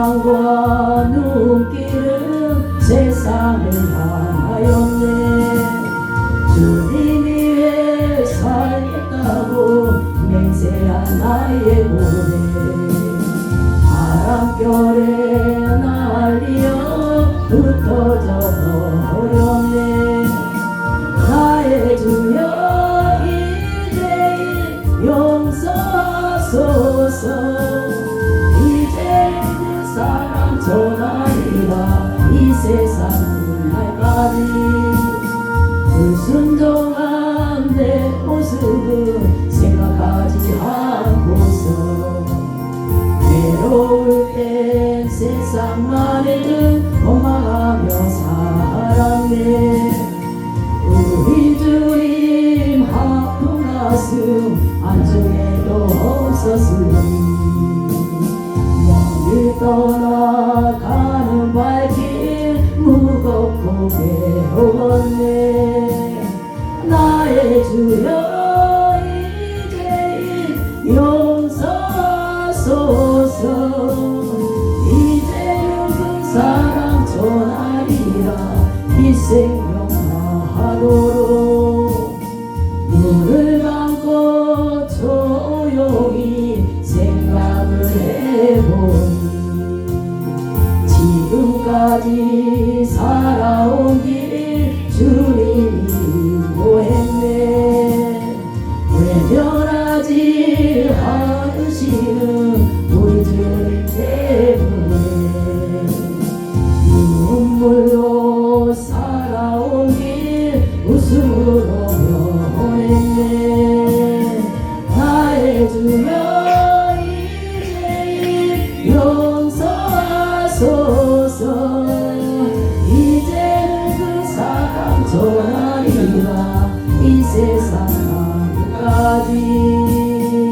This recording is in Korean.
사랑과 눈길은 세상을 향하였네. 주님 위해 살겠다고 맹세한 나의 고백 바람결에 날리어 흩어져 버렸네. 나의 주여 이제 용서하소서. 전하리라. 이 세상 끝날까지 불순종한 내 모습을 생각하지 않고서 외로울 땐 세상만을 원망하며 살았네. 우리 주님 아픈 가슴 안중에도 없었으니 지금까지 살아온 길 주님이 인도했네. 외면하지 않으시는 우리 주님 때문에 눈물로 살아온 길 웃음으로 용서하소서 이제는 그 사랑 전하리